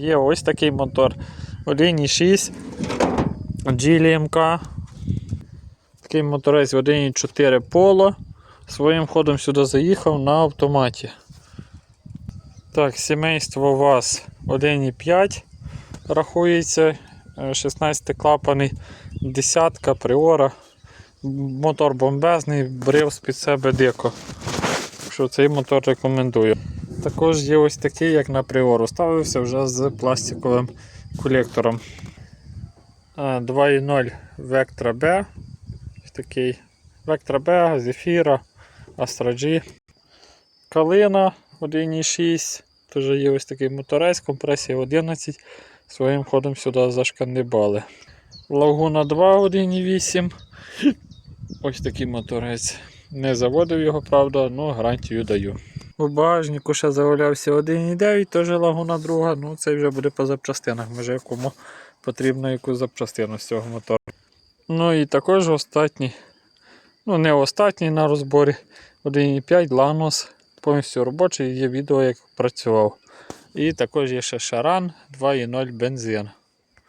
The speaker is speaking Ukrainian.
Є ось такий мотор 1,6 GLMK. Такий моторець 1,4 Polo. Своїм ходом сюди заїхав на автоматі. Так, сімейство ВАЗ 1,5 рахується. е, 16 клапаний, десятка, приора. Мотор бомбезний, брив з-під себе дико. Що цей мотор рекомендую. Також є ось такий, як на приору. Ставився вже з пластиковим колектором. 2.0 Vectra B. Такий Vectra B, Zephyra, Astra G. Калина 1.6. Теж є ось такий моторець, компресія 11. Своїм ходом сюди зашкандибали. Лагуна 2 1.8. Ось такий моторець. Не заводив його, правда, але гарантію даю. У багажнику ще завалявся 1.9, теж лагуна друга, ну це вже буде по запчастинах, може кому потрібно яку запчастину з цього мотора. Ну і також останній, ну не останній на розборі 1.5 Lanos, повністю робочий, є відео, як працював. І також є ще Шаран 2.0 бензин.